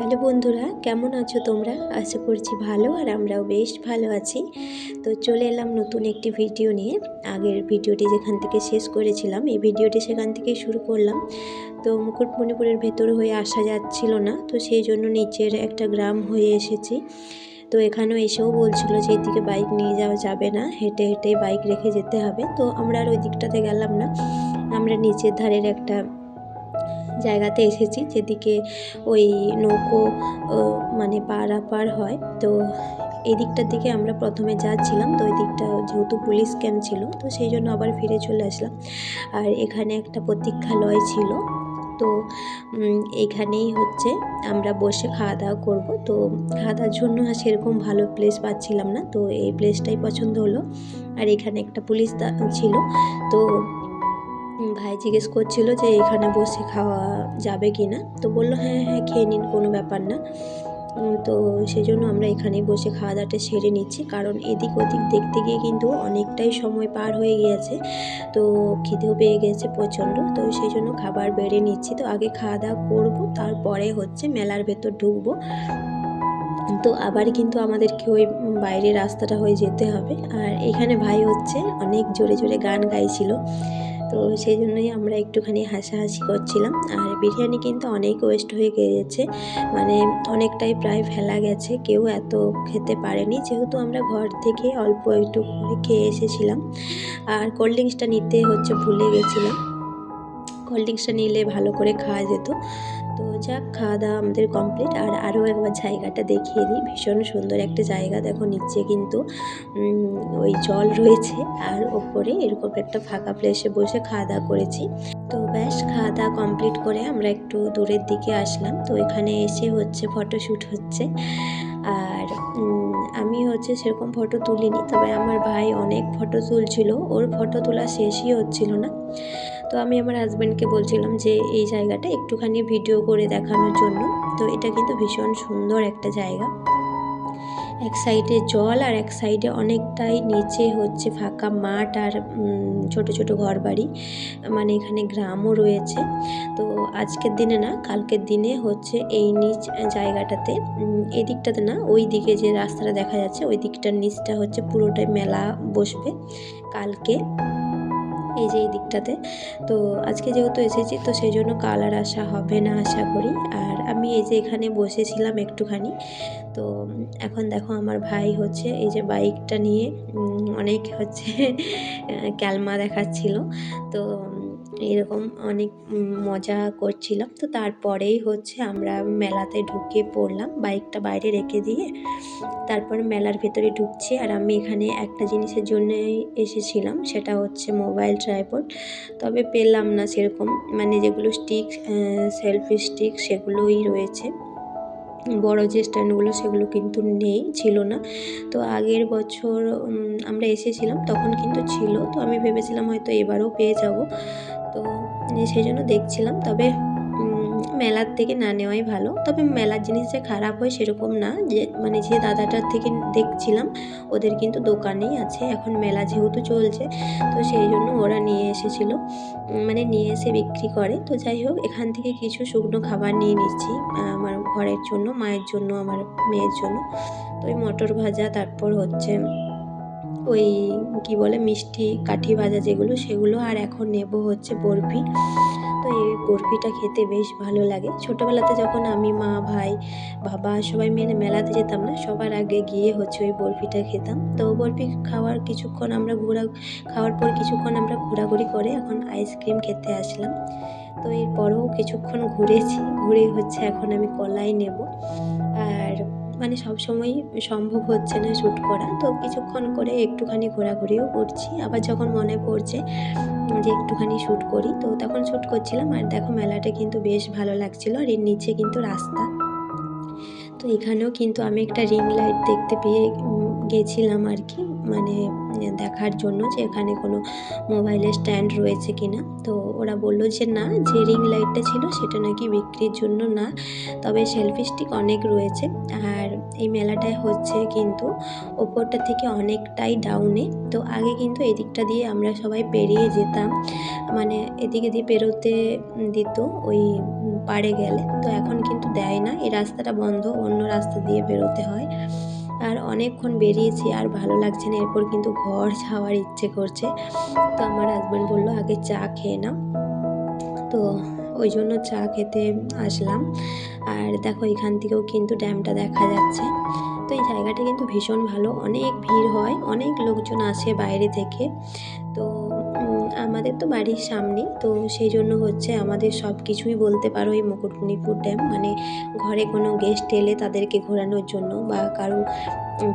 Hello বন্ধুরা, কেমন আছো তোমরা? আশা করছি ভালো আর আমরাও বেশ ভালো আছি। তো চলে এলাম নতুন একটি ভিডিও নিয়ে। আগের ভিডিওটি যেখান থেকে শেষ করেছিলাম, এই ভিডিওটি সেখান থেকেই শুরু করলাম। তো মুকুটমণিপুরের ভেতর হয়ে আসা যাচ্ছিল না, তো সেই জন্য নিচের একটা গ্রাম হয়ে এসেছি। তো এখানেও এসেও বলছিল যে এদিকে বাইক নিয়ে যাওয়া যাবে না, হেঁটে হেঁটে বাইক রেখে যেতে হবে। তো আমরা আর ওই দিকটাতে গেলাম না। আমরা নিচের ধারের একটা জায়গাতে এসেছি যেদিকে ওই নৌকো মানে পারাপার হয়। তো এই দিকটার দিকে আমরা প্রথমে যাচ্ছিলাম, তো ওই দিকটা যেহেতু পুলিশ ক্যাম্প ছিল, তো সেই জন্য আবার ফিরে চলে আসলাম। আর এখানে একটা প্রতীক্ষালয় ছিল, তো এখানেই হচ্ছে আমরা বসে খাওয়া দাওয়া করব। তো খাওয়া দাওয়ার জন্য সেরকম ভালো প্লেস পাচ্ছিলাম না, তো এই প্লেসটাই পছন্দ হলো। আর এখানে একটা পুলিশ ছিল, তো ভাই জিজ্ঞেস করছিল যে এখানে বসে খাওয়া যাবে কি না তো বলল হ্যাঁ হ্যাঁ খেয়ে নিন, কোনো ব্যাপার না। তো সেই জন্য আমরা এখানেই বসে খাওয়া দাওয়াটা সেরে নিচ্ছি। কারণ এদিক ওদিক দেখতে গিয়ে কিন্তু অনেকটাই সময় পার হয়ে গিয়েছে। তো খিদেও পেয়ে গেছে প্রচণ্ড। তো সেই জন্য খাবার বেড়ে নিচ্ছি। তো আগে খাওয়া দাওয়া করব, তারপরে হচ্ছে মেলার ভেতর ঢুকবো। তো আবার কিন্তু আমাদেরকে ওই বাইরের রাস্তাটা হয়ে যেতে হবে। আর এখানে ভাই হচ্ছে অনেক জোরে জোরে গান গাইছিল। তো সেই জন্যই আমরা একটুখানি হাসাহাসি করছিলাম। আর বিরিয়ানি কিন্তু অনেক ওয়েস্ট হয়ে গিয়েছে। মানে অনেকটাই প্রায় ফেলা গেছে। কেউ এত খেতে পারেনি। যেহেতু আমরা ঘর থেকে অল্প একটু করে খেয়ে এসেছিলাম। আর কোল্ড ড্রিঙ্কসটা নিতে হচ্ছে, ভুলে গেছিলাম। কোল্ড ড্রিঙ্কসটা নিলে ভালো করে খাওয়া যেত। তো যাক, খাওয়া দাওয়া আমাদের কমপ্লিট আর আরও একবার জায়গাটা দেখিয়ে দিই। ভীষণ সুন্দর একটা জায়গা দেখো, নিচে কিন্তু ওই জল রয়েছে। আর ওপরে এরকম একটা ফাঁকা প্লেসে বসে খাওয়া দাওয়া করেছি। তো ব্যাস, খাওয়া দাওয়া কমপ্লিট করে আমরা একটু দূরের দিকে আসলাম। তো এখানে এসে হচ্ছে ফটোশ্যুট হচ্ছে। আর আমি হচ্ছে সেরকম ফটো তুলিনি। তবে আমার ভাই অনেক ফটো তুলছিল। ওর ফটো তোলা শেষই হচ্ছিল না। তো আমি আমার হাজব্যান্ডকে বলছিলাম যে এই জায়গাটা একটুখানি ভিডিও করে দেখানোর জন্য। তো এটা কিন্তু ভীষণ সুন্দর একটা জায়গা। এক সাইডে জল আর এক সাইডে অনেকটাই নিচে হচ্ছে ফাঁকা মাঠ আর ছোট ছোট ঘরবাড়ি। মানে এখানে গ্রামও রয়েছে। তো আজকের দিনে না কালকের দিনে হচ্ছে এই নিচ জায়গাটাতে উম, এদিকটাতে না ওই দিকে যে রাস্তাটা দেখা যাচ্ছে ওই দিকটার নিচটা হচ্ছে পুরোটাই মেলা বসবে। কালকে এই যে এই দিকটাতে। তো আজকে যেহেতু এসেছি, তো সেই জন্য কালার আসা হবে না আশা করি। আর আমি এই যে এখানে বসেছিলাম একটুখানি, তো এখন দেখো আমার ভাই হচ্ছে এই যে বাইকটা নিয়ে অনেক হচ্ছে, ক্যালমা দেখাচ্ছিল। তো এরকম অনেক মজা করছিলাম। তো তারপরেই হচ্ছে আমরা মেলাতে ঢুকে পড়লাম। বাইকটা বাইরে রেখে দিয়ে তারপর মেলার ভেতরে ঢুকছি। আর আমি এখানে একটা জিনিসের জন্যই এসেছিলাম, সেটা হচ্ছে মোবাইল ট্রাইপড। তবে পেলাম না সেরকম মানে যেগুলো স্টিক সেলফি স্টিক সেগুলোই রয়েছে। বড় যে স্ট্যান্ডগুলো সেগুলো কিন্তু নেই, ছিল না। তো আগের বছর আমরা এসেছিলাম, তখন কিন্তু ছিল। তো আমি ভেবেছিলাম হয়তো এবারও পেয়ে যাব। তো সেই জন্য দেখছিলাম। তবে মেলার থেকে না নেওয়াই ভালো। তবে মেলার জিনিস যে খারাপ হয় সেরকম না। যে মানে যে দাদাটার থেকে দেখছিলাম, ওদের কিন্তু দোকানেই আছে। এখন মেলা যেহেতু চলছে, তো সেই জন্য ওরা নিয়ে এসেছিল। মানে নিয়ে এসে বিক্রি করে। তো যাই হোক, এখান থেকে কিছু শুকনো খাবার নিয়ে নিচ্ছি আমার ঘরের জন্য, মায়ের জন্য, আমার মেয়ের জন্য। তো ওই মটর ভাজা, তারপর হচ্ছে ওই কি বলে মিষ্টি কাঠি ভাজা যেগুলো, সেগুলো আর এখন নেব হচ্ছে বরফি। তো এই বরফিটা খেতে বেশ ভালো লাগে। ছোটোবেলাতে যখন আমি মা, ভাই, বাবা সবাই মিলে মেলাতে যেতাম না, সবার আগে গিয়ে হচ্ছে ওই বরফিটা খেতাম। তো বরফি খাওয়ার কিছুক্ষণ আমরা ঘোরা, খাওয়ার পর কিছুক্ষণ আমরা ঘোরাঘুরি করে এখন আইসক্রিম খেতে আসলাম। তো এরপরেও কিছুক্ষণ ঘুরেছি, ঘুরে হচ্ছে এখন আমি কলাই নেব। আর মানে সবসময়ই সম্ভব হচ্ছে না শ্যুট করা। তো কিছুক্ষণ করে একটুখানি ঘোরাঘুরিও করছি। আবার যখন মনে পড়ছে যে একটুখানি শ্যুট করি, তো তখন শ্যুট করছিলাম। আর দেখো মেলাটা কিন্তু বেশ ভালো লাগছিল। আর এর নিচে কিন্তু রাস্তা। তো এখানেও কিন্তু আমি একটা রিং লাইট দেখতে পেয়ে গেছিলাম আর কি। মানে দেখার জন্য যে এখানে কোনো মোবাইলের স্ট্যান্ড রয়েছে কিনা। তো ওরা বলল যে না, যে রিং লাইটটা ছিল সেটা নাকি বিক্রির জন্য না। তবে সেলফি স্টিক অনেক রয়েছে। আর এই মেলাটায় হচ্ছে কিন্তু ওপরটা থেকে অনেকটাই ডাউনে তো আগে কিন্তু এদিকটা দিয়ে আমরা সবাই পেরিয়ে যেতাম। মানে এদিকে দিয়ে পেরোতে দিত, ওই পাড়ে গেলে। তো এখন কিন্তু দেয় না, এই রাস্তাটা বন্ধ, অন্য রাস্তা দিয়ে বেরোতে হয়। আর অনেকক্ষণ বেরিয়েছি, আর ভালো লাগছে না। এরপর কিন্তু ঘর যাওয়ার ইচ্ছে করছে। তো আমার হাজব্যান্ড বলল, আগে চা খেয়ে নাও। তো ওই জন্য চা খেতে আসলাম। আর দেখো এখান থেকেও কিন্তু ড্যামটা দেখা যাচ্ছে। তো এই জায়গাটা কিন্তু ভীষণ ভালো। অনেক ভিড় হয়, অনেক লোকজন আসে বাইরে থেকে। তো আমাদের তো বাড়ির সামনে তো সেই জন্য হচ্ছে আমাদের সব কিছুই বলতে পারো এই মুকুটমণিপুর ড্যাম। মানে ঘরে কোনো গেস্ট এলে তাদেরকে ঘোরানোর জন্য বা কারও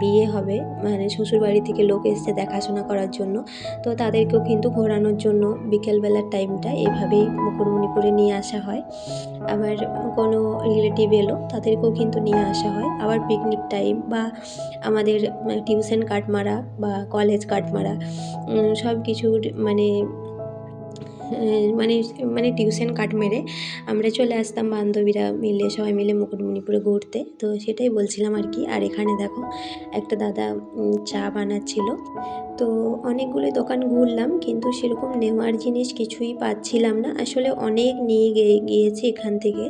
বিয়ে হবে মানে শ্বশুরবাড়ি থেকে লোক এসছে দেখাশোনা করার জন্য। তো তাদেরকেও কিন্তু ঘোরানোর জন্য বিকেলবেলার টাইমটা এভাবেই মুকুটমণিপুরে নিয়ে আসা হয়। আবার কোনো রিলেটিভ এলো, তাদেরকেও কিন্তু নিয়ে আসা হয়। আবার পিকনিক টাইম বা আমাদের টিউশন কাটমারা বা কলেজ কাটমারা সব কিছুর মানে মানে মানে টিউশন কাট মেরে আমরা চলে আসতাম বান্ধবীরা মিলে, সবাই মিলে মুকুটমণিপুরে ঘুরতে। তো সেটাই বলছিলাম আর কি। আর এখানে দেখো, একটা দাদা চা বানাচ্ছিল। তো অনেকগুলো দোকান ঘুরলাম, কিন্তু সেরকম নেওয়ার জিনিস কিছুই পাচ্ছিলাম না। আসলে অনেক নিয়ে গিয়ে গিয়েছি এখান থেকে।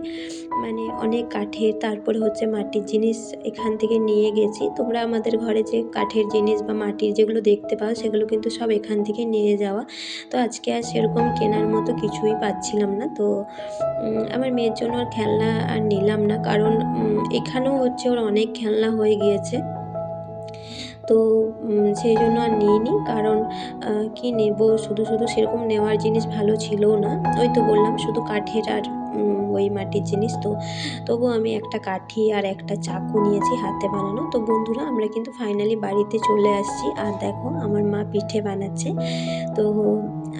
মানে অনেক কাঠের, তারপরে হচ্ছে মাটির জিনিস এখান থেকে নিয়ে গেছি। তোমরা আমাদের ঘরে যে কাঠের জিনিস বা মাটির যেগুলো দেখতে পাও, সেগুলো কিন্তু সব এখান থেকে নিয়ে যাওয়া। তো আজকে আর সেরকম কেনার মতো কিছুই পাচ্ছিলাম না। তো আমার মেয়ের জন্য আর খেলনা আর নিলাম না। কারণ এখানেও হচ্ছে ওর অনেক খেলনা হয়ে গিয়েছে। তো সেই জন্য আর নিইনি। কারণ কী নেব? শুধু শুধু সেরকম নেওয়ার জিনিস ভালো ছিলও না। ওই তো বললাম, শুধু কাঠের আর ওই মাটির জিনিস তো। তবু আমি একটা কাঠি আর একটা চাকু নিয়েছি হাতে বানানো। তো বন্ধুরা, আমরা কিন্তু ফাইনালি বাড়িতে চলে আসছি। আর দেখো, আমার মা পিঠে বানাচ্ছে। তো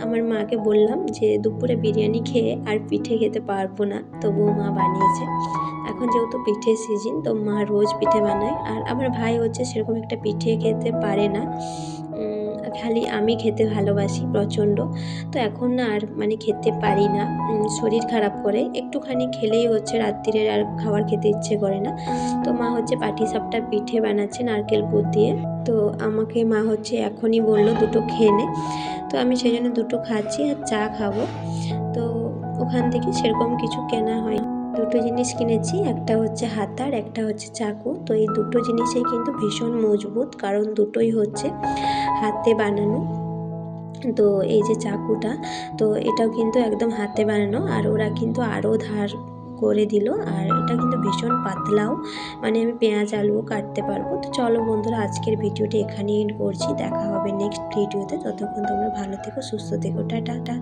আমার মাকে বললাম যে, দুপুরে বিরিয়ানি খেয়ে আর পিঠে খেতে পারব না। তবুও মা বানিয়েছে। এখন যেহেতু পিঠে সিজন তো মা রোজ পিঠে বানায়। আর আমার ভাই হচ্ছে সেরকম একটা পিঠে খেতে পারে না। খালি আমি খেতে ভালোবাসি প্রচণ্ড। তো এখন না আর মানে খেতে পারি না। শরীর খারাপ করে। একটুখানি খেলেই হচ্ছে রাত্রিরে আর খাবার খেতে ইচ্ছে করে না। তো মা হচ্ছে পাটি সাপটা পিঠে বানাচ্ছে নারকেল পুর দিয়ে। তো আমাকে মা হচ্ছে এখনই বলল দুটো খেয়ে নে। তো আমি সেই জন্য দুটো খাচ্ছি আর চা খাব। তো ওখান থেকে সেরকম কিছু কেনা হয় দুটো জিনিস কিনেছি, একটা হচ্ছে হাতার, একটা হচ্ছে চাকু। তো এই দুটো জিনিসই কিন্তু ভীষণ মজবুত, কারণ দুটোই হচ্ছে হাতে বানানো। তো এই যে চাকুটা, তো এটাও কিন্তু একদম হাতে বানানো, আর ওরা কিন্তু আরও ধার করে দিল, আর এটা কিন্তু ভীষণ পাতলাও মানে আমি পেঁয়াজ, আলুও কাটতে পারব। তো চলো বন্ধুরা, আজকের ভিডিওটি এখানেই করছি, দেখা হবে নেক্সট ভিডিওতে, ততক্ষণ তোমরা ভালো থেকো, সুস্থ থেকো টাটা।